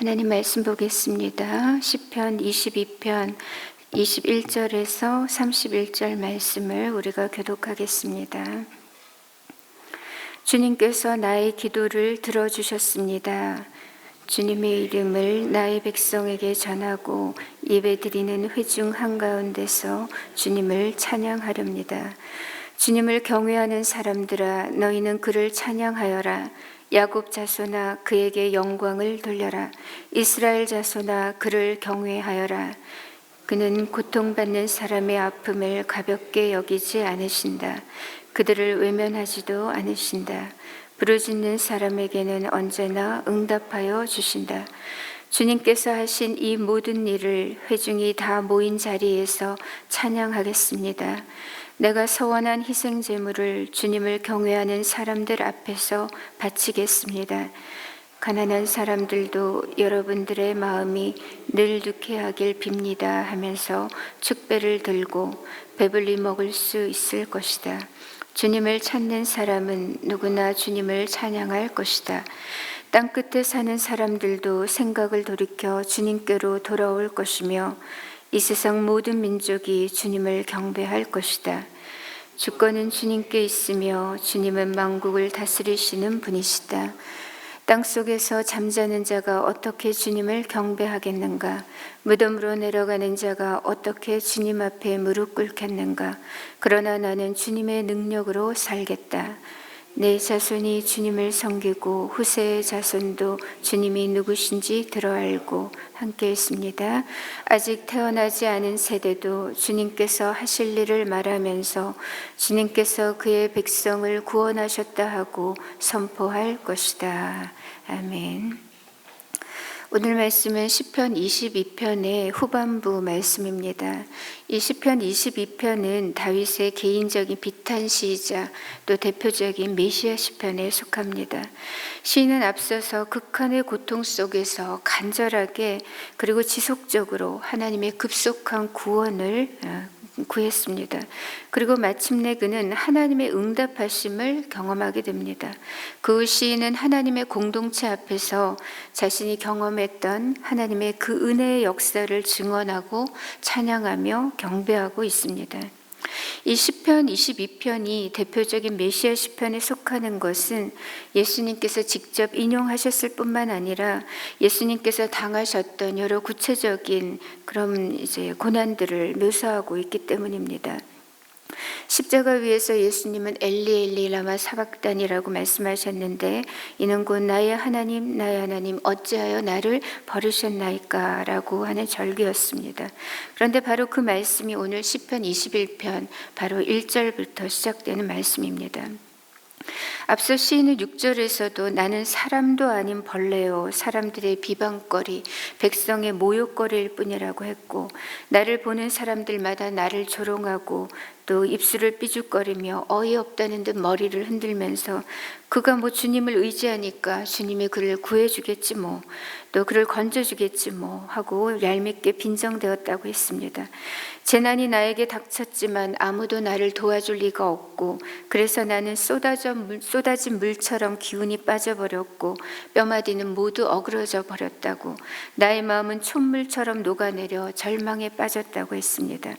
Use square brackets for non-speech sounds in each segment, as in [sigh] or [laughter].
하나님 말씀 보겠습니다. 시편 22편 21절에서 31절 말씀을 우리가 교독하겠습니다. 주님께서 나의 기도를 들어주셨습니다. 주님의 이름을 나의 백성에게 전하고 예배 드리는 회중 한가운데서 주님을 찬양하렵니다. 주님을 경외하는 사람들아 너희는 그를 찬양하여라 야곱 자손아 그에게 영광을 돌려라. 이스라엘 자손아 그를 경외하여라. 그는 고통받는 사람의 아픔을 가볍게 여기지 않으신다. 그들을 외면하지도 않으신다. 부르짖는 사람에게는 언제나 응답하여 주신다. 주님께서 하신 이 모든 일을 회중이 다 모인 자리에서 찬양하겠습니다. 내가 서원한 희생 제물을 주님을 경외하는 사람들 앞에서 바치겠습니다. 가난한 사람들도 여러분들의 마음이 늘 유쾌하길 빕니다 하면서 축배를 들고 배불리 먹을 수 있을 것이다. 주님을 찾는 사람은 누구나 주님을 찬양할 것이다. 땅 끝에 사는 사람들도 생각을 돌이켜 주님께로 돌아올 것이며 이 세상 모든 민족이 주님을 경배할 것이다. 주권은 주님께 있으며 주님은 만국을 다스리시는 분이시다. 땅 속에서 잠자는 자가 어떻게 주님을 경배하겠는가? 무덤으로 내려가는 자가 어떻게 주님 앞에 무릎 꿇겠는가? 그러나 나는 주님의 능력으로 살겠다. 내 자손이 주님을 섬기고 후세의 자손도 주님이 누구신지 들어 알고 함께 있습니다. 아직 태어나지 않은 세대도 주님께서 하실 일을 말하면서 주님께서 그의 백성을 구원하셨다 하고 선포할 것이다. 아멘. 오늘 말씀은 시편 22편의 후반부 말씀입니다. 이 시편 22편은 다윗의 개인적인 비탄 시이자 또 대표적인 메시아 시편에 속합니다. 시인은 앞서서 극한의 고통 속에서 간절하게 그리고 지속적으로 하나님의 급속한 구원을 어, 구했습니다. 그리고 마침내 그는 하나님의 응답하심을 경험하게 됩니다. 그 시인은 하나님의 공동체 앞에서 자신이 경험했던 하나님의 그 은혜의 역사를 증언하고 찬양하며 경배하고 있습니다. 이 시편 22편이 대표적인 메시아 시편에 속하는 것은 예수님께서 직접 인용하셨을 뿐만 아니라 예수님께서 당하셨던 여러 구체적인 그런 이제 고난들을 묘사하고 있기 때문입니다. 십자가 위에서 예수님은 엘리 엘리 라마 사박단이라고 말씀하셨는데 이는 곧 나의 하나님 나의 하나님 어찌하여 나를 버리셨나이까라고 하는 절기였습니다. 그런데 바로 그 말씀이 오늘 시편 21편 바로 1절부터 시작되는 말씀입니다. 앞서 시인은 6절에서도 나는 사람도 아닌 벌레요 사람들의 비방거리 백성의 모욕거리일 뿐이라고 했고 나를 보는 사람들마다 나를 조롱하고 또 입술을 삐죽거리며 어이없다는 듯 머리를 흔들면서 그가 뭐 주님을 의지하니까 주님이 그를 구해주겠지 뭐 또 그를 건져주겠지 뭐 하고 얄밉게 빈정되었다고 했습니다. 재난이 나에게 닥쳤지만 아무도 나를 도와줄 리가 없고 그래서 나는 쏟아져 물, 쏟아진 물처럼 기운이 빠져버렸고 뼈마디는 모두 어그러져 버렸다고 나의 마음은 촛물처럼 녹아내려 절망에 빠졌다고 했습니다.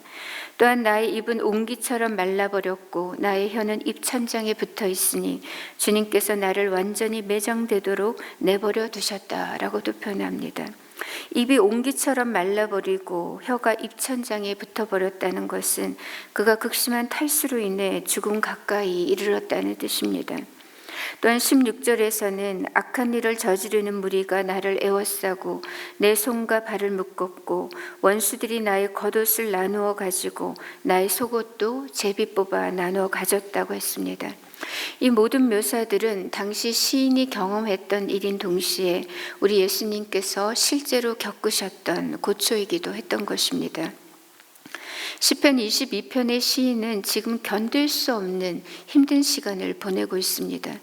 또한 나의 입은 옹기 처럼 말라버렸고 나의 혀는 입천장에 붙어 있으니 주님께서 나를 완전히 매장되도록 내버려 두셨다라고도 표현합니다. 입이 옹기처럼 말라버리고 혀가 입천장에 붙어버렸다는 것은 그가 극심한 탈수로 인해 죽음 가까이 이르렀다는 뜻입니다. 또한 16절에서는 악한 일을 저지르는 무리가 나를 애워싸고 내 손과 발을 묶었고 원수들이 나의 겉옷을 나누어 가지고 나의 속옷도 제비 뽑아 나누어 가졌다고 했습니다. 이 모든 묘사들은 당시 시인이 경험했던 일인 동시에 우리 예수님께서 실제로 겪으셨던 고초이기도 했던 것입니다. 시편 22편의 시인은 지금 견딜 수 없는 힘든 시간을 보내고 있습니다.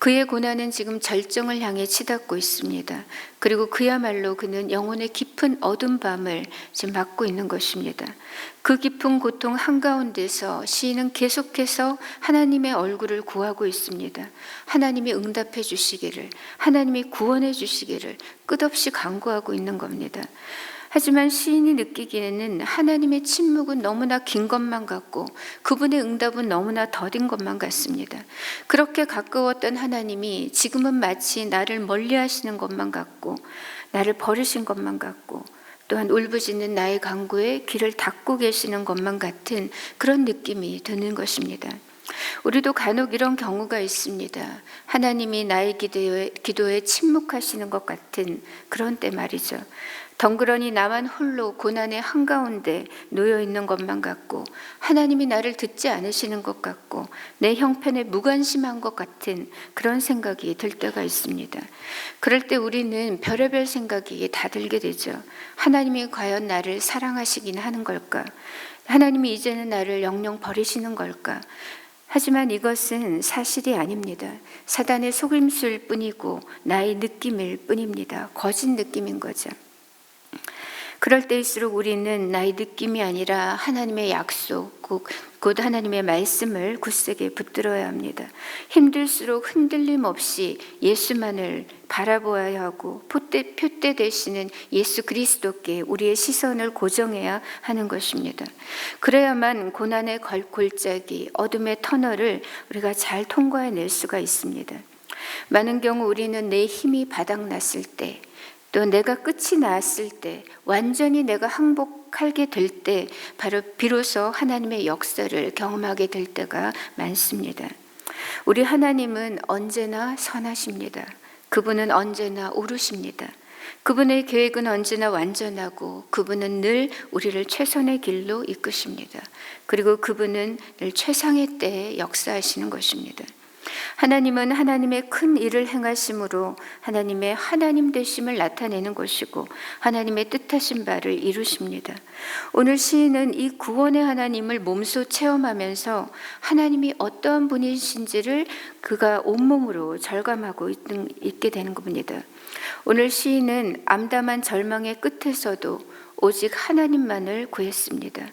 그의 고난은 지금 절정을 향해 치닫고 있습니다. 그리고 그야말로 그는 영혼의 깊은 어둠 밤을 지금 맞고 있는 것입니다. 그 깊은 고통 한가운데서 시인은 계속해서 하나님의 얼굴을 구하고 있습니다. 하나님이 응답해 주시기를, 하나님이 구원해 주시기를 끝없이 간구하고 있는 겁니다. 하지만 시인이 느끼기에는 하나님의 침묵은 너무나 긴 것만 같고 그분의 응답은 너무나 더딘 것만 같습니다. 그렇게 가까웠던 하나님이 지금은 마치 나를 멀리 하시는 것만 같고 나를 버리신 것만 같고 또한 울부짖는 나의 강구에 귀를 닫고 계시는 것만 같은 그런 느낌이 드는 것입니다. 우리도 간혹 이런 경우가 있습니다. 하나님이 나의 기도에, 기도에 침묵하시는 것 같은 그런 때 말이죠. 덩그러니 나만 홀로 고난의 한가운데 놓여 있는 것만 같고 하나님이 나를 듣지 않으시는 것 같고 내 형편에 무관심한 것 같은 그런 생각이 들 때가 있습니다. 그럴 때 우리는 별의별 생각이 다 들게 되죠. 하나님이 과연 나를 사랑하시긴 하는 걸까? 하나님이 이제는 나를 영영 버리시는 걸까? 하지만 이것은 사실이 아닙니다. 사단의 속임수일 뿐이고 나의 느낌일 뿐입니다. 거짓 느낌인 거죠. 그럴 때일수록 우리는 나의 느낌이 아니라 하나님의 약속, 곧, 곧 하나님의 말씀을 굳세게 붙들어야 합니다. 힘들수록 흔들림 없이 예수만을 바라보아야 하고 표대, 표대 되시는 예수 그리스도께 우리의 시선을 고정해야 하는 것입니다. 그래야만 고난의 걸- 골짜기, 어둠의 터널을 우리가 잘 통과해낼 수가 있습니다. 많은 경우 우리는 내 힘이 바닥났을 때, 또 내가 끝이 났을 때, 완전히 내가 항복하게 될 때, 바로 비로소 하나님의 역사를 경험하게 될 때가 많습니다. 우리 하나님은 언제나 선하십니다. 그분은 언제나 오르십니다. 그분의 계획은 언제나 완전하고 그분은 늘 우리를 최선의 길로 이끄십니다. 그리고 그분은 늘 최상의 때에 역사하시는 것입니다. 하나님은 하나님의 큰 일을 행하심으로 하나님의 하나님 되심을 나타내는 것이고 하나님의 뜻하신 바를 이루십니다. 오늘 시인은 이 구원의 하나님을 몸소 체험하면서 하나님이 어떠한 분이신지를 그가 온몸으로 절감하고 있게 되는 겁니다. 오늘 시인은 암담한 절망의 끝에서도 오직 하나님만을 구했습니다.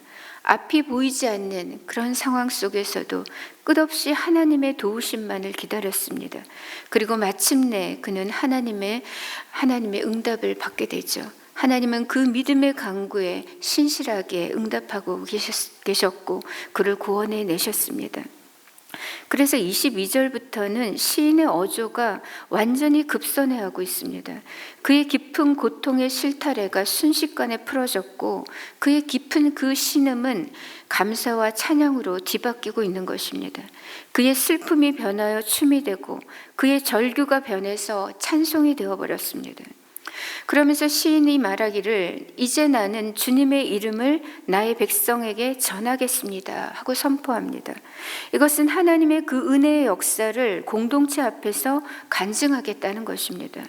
앞이 보이지 않는 그런 상황 속에서도 끝없이 하나님의 도우심만을 기다렸습니다. 그리고 마침내 그는 하나님의 하나님의 응답을 받게 되죠. 하나님은 그 믿음의 강구에 신실하게 응답하고 계셨, 계셨고 그를 구원해 내셨습니다. 그래서 22절부터는 시인의 어조가 완전히 급선회하고 있습니다. 그의 깊은 고통의 실타래가 순식간에 풀어졌고 그의 깊은 그 신음은 감사와 찬양으로 뒤바뀌고 있는 것입니다. 그의 슬픔이 변하여 춤이 되고 그의 절규가 변해서 찬송이 되어 버렸습니다. 그러면서 시인이 말하기를 이제 나는 주님의 이름을 나의 백성에게 전하겠습니다 하고 선포합니다. 이것은 하나님의 그 은혜의 역사를 공동체 앞에서 간증하겠다는 것입니다.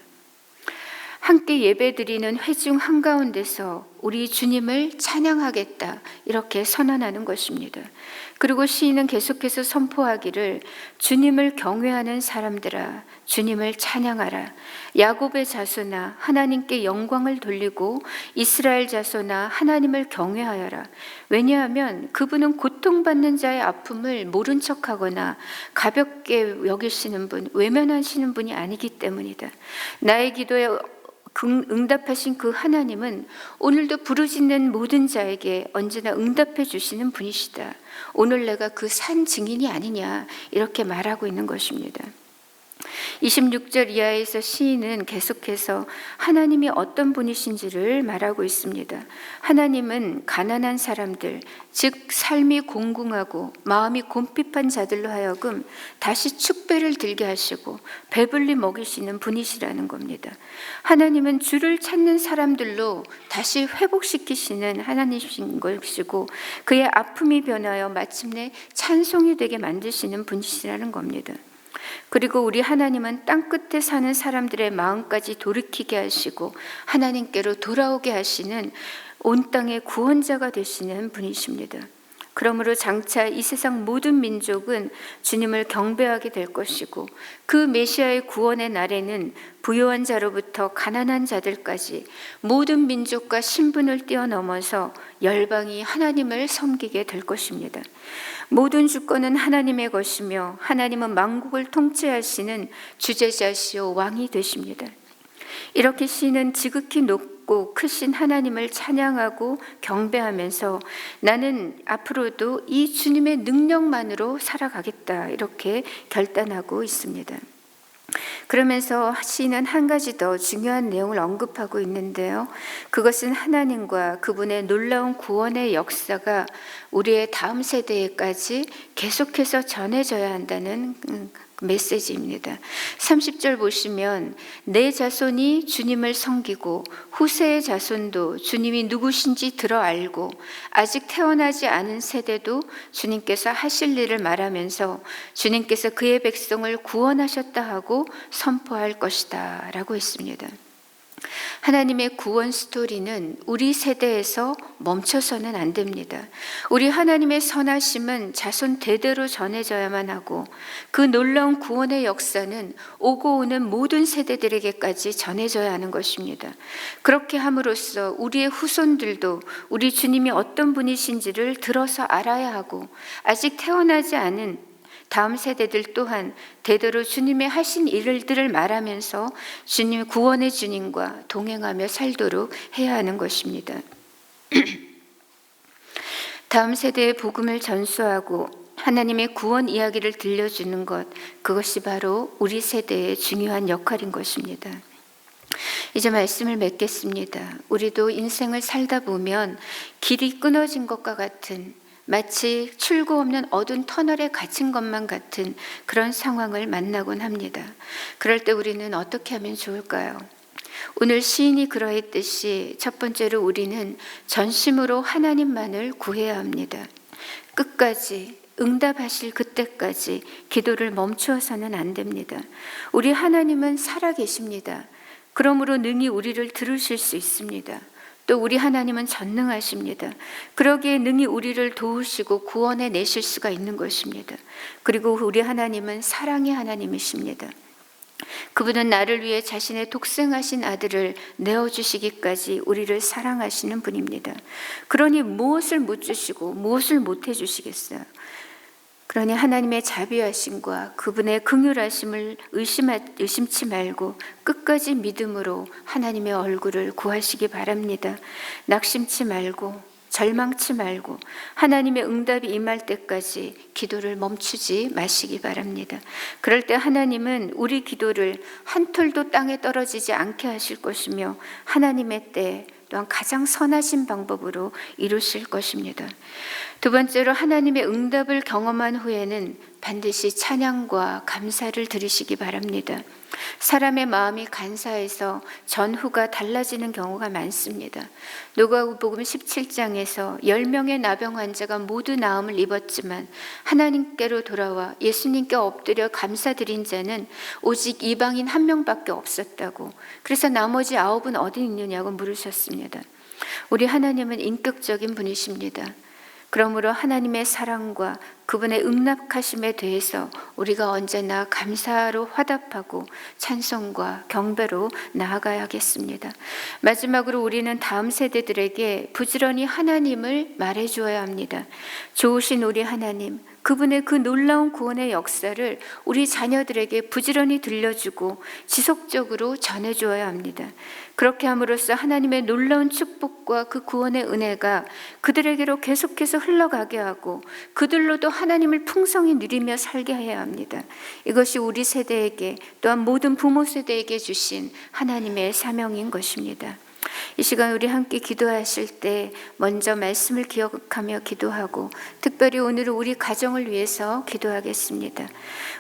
함께 예배드리는 회중 한가운데서 우리 주님을 찬양하겠다 이렇게 선언하는 것입니다. 그리고 시인은 계속해서 선포하기를 주님을 경외하는 사람들아 주님을 찬양하라. 야곱의 자손아 하나님께 영광을 돌리고 이스라엘 자손아 하나님을 경외하여라. 왜냐하면 그분은 고통받는 자의 아픔을 모른 척하거나 가볍게 여기시는 분 외면하시는 분이 아니기 때문이다. 나의 기도에 그 응답하신 그 하나님은 오늘도 부르짖는 모든 자에게 언제나 응답해 주시는 분이시다. 오늘 내가 그 산 증인이 아니냐 이렇게 말하고 있는 것입니다. 26절 이하에서 시인은 계속해서 하나님이 어떤 분이신지를 말하고 있습니다. 하나님은 가난한 사람들, 즉 삶이 공공하고 마음이 곰핍한 자들로 하여금 다시 축배를 들게 하시고 배불리 먹이시는 분이시라는 겁니다. 하나님은 주를 찾는 사람들로 다시 회복시키시는 하나님이신 것이고 그의 아픔이 변하여 마침내 찬송이 되게 만드시는 분이시라는 겁니다. 그리고 우리 하나님은 땅 끝에 사는 사람들의 마음까지 돌이키게 하시고 하나님께로 돌아오게 하시는 온 땅의 구원자가 되시는 분이십니다. 그러므로 장차 이 세상 모든 민족은 주님을 경배하게 될 것이고 그 메시아의 구원의 날에는 부유한 자로부터 가난한 자들까지 모든 민족과 신분을 뛰어넘어서 열방이 하나님을 섬기게 될 것입니다. 모든 주권은 하나님의 것이며 하나님은 만국을 통치하시는 주제자시오 왕이 되십니다. 이렇게 시는 지극히 높고 크신 하나님을 찬양하고 경배하면서 나는 앞으로도 이 주님의 능력만으로 살아가겠다 이렇게 결단하고 있습니다. 그러면서 시인은 한 가지 더 중요한 내용을 언급하고 있는데요. 그것은 하나님과 그분의 놀라운 구원의 역사가 우리의 다음 세대에까지 계속해서 전해져야 한다는 음, 메시지입니다. 30절 보시면 내 자손이 주님을 섬기고 후세의 자손도 주님이 누구신지 들어 알고 아직 태어나지 않은 세대도 주님께서 하실 일을 말하면서 주님께서 그의 백성을 구원하셨다 하고 선포할 것이다 라고 했습니다. 하나님의 구원 스토리는 우리 세대에서 멈춰서는 안 됩니다. 우리 하나님의 선하심은 자손 대대로 전해져야만 하고 그 놀라운 구원의 역사는 오고 오는 모든 세대들에게까지 전해져야 하는 것입니다. 그렇게 함으로써 우리의 후손들도 우리 주님이 어떤 분이신지를 들어서 알아야 하고 아직 태어나지 않은 다음 세대들 또한 대대로 주님의 하신 일들을 말하면서 주님 구원의 주님과 동행하며 살도록 해야 하는 것입니다. [clears throat] 다음 세대의 복음을 전수하고 하나님의 구원 이야기를 들려주는 것 그것이 바로 우리 세대의 중요한 역할인 것입니다. 이제 말씀을 맺겠습니다. 우리도 인생을 살다 보면 길이 끊어진 것과 같은 마치 출구 없는 어두운 터널에 갇힌 것만 같은 그런 상황을 만나곤 합니다. 그럴 때 우리는 어떻게 하면 좋을까요? 오늘 시인이 그러했듯이 첫 번째로 우리는 전심으로 하나님만을 구해야 합니다. 끝까지 응답하실 그때까지 기도를 멈추어서는 안 됩니다. 우리 하나님은 살아 계십니다. 그러므로 능히 우리를 들으실 수 있습니다. 또 우리 하나님은 전능하십니다. 그러기에 능히 우리를 도우시고 구원해 내실 수가 있는 것입니다. 그리고 우리 하나님은 사랑의 하나님이십니다. 그분은 나를 위해 자신의 독생하신 아들을 내어주시기까지 우리를 사랑하시는 분입니다. 그러니 무엇을 못 주시고 무엇을 못 해주시겠어요? 그러니 하나님의 자비하심과 그분의 긍휼하심을 의심하, 의심치 말고 끝까지 믿음으로 하나님의 얼굴을 구하시기 바랍니다. 낙심치 말고 절망치 말고 하나님의 응답이 임할 때까지 기도를 멈추지 마시기 바랍니다. 그럴 때 하나님은 우리 기도를 한 톨도 땅에 떨어지지 않게 하실 것이며 하나님의 때 또한 가장 선하신 방법으로 이루실 것입니다. 두 번째로 하나님의 응답을 경험한 후에는 반드시 찬양과 감사를 드리시기 바랍니다. 사람의 마음이 간사해서 전후가 달라지는 경우가 많습니다. 누가복음 17장에서 10명의 나병 환자가 모두 나음을 입었지만 하나님께로 돌아와 예수님께 엎드려 감사드린 자는 오직 이방인 한 명밖에 없었다고. 그래서 나머지 아홉은 어디 있느냐고 물으셨습니다. 우리 하나님은 인격적인 분이십니다. 그러므로 하나님의 사랑과 그분의 응납하심에 대해서 우리가 언제나 감사로 화답하고 찬송과 경배로 나아가야겠습니다. 마지막으로 우리는 다음 세대들에게 부지런히 하나님을 말해 주어야 합니다. 좋으신 우리 하나님, 그분의 그 놀라운 구원의 역사를 우리 자녀들에게 부지런히 들려주고 지속적으로 전해주어야 합니다. 그렇게 함으로써 하나님의 놀라운 축복과 그 구원의 은혜가 그들에게로 계속해서 흘러가게 하고 그들로도 하나님을 풍성히 누리며 살게 해야 합니다. 이것이 우리 세대에게 또한 모든 부모 세대에게 주신 하나님의 사명인 것입니다. 이 시간 우리 함께 기도하실 때 먼저 말씀을 기억하며 기도하고 특별히 오늘 우리 가정을 위해서 기도하겠습니다.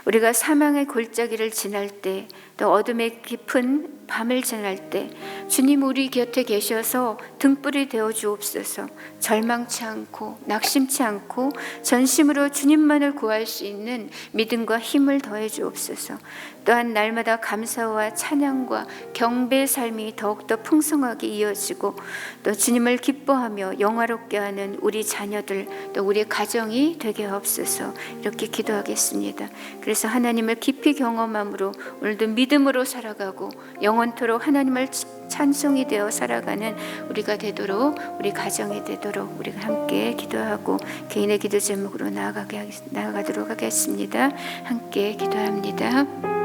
우리가 사망의 골짜기를 지날 때 또 어둠의 깊은 밤을 지날 때 주님 우리 곁에 계셔서 등불이 되어 주옵소서. 절망치 않고 낙심치 않고 전심으로 주님만을 구할 수 있는 믿음과 힘을 더해 주옵소서. 또한 날마다 감사와 찬양과 경배의 삶이 더욱더 풍성하게 이어지고 또 주님을 기뻐하며 영화롭게 하는 우리 자녀들 또 우리 가정이 되게 하옵소서 이렇게 기도하겠습니다. 그래서 하나님을 깊이 경험함으로 오늘도 믿음 으로 살아가고 영원토록 하나님을 찬송이 되어 살아가는 우리가 되도록 우리 가정이 되도록 우리가 함께 기도하고 개인의 기도 제목으로 나아가게 나아가도록 하겠습니다. 함께 기도합니다.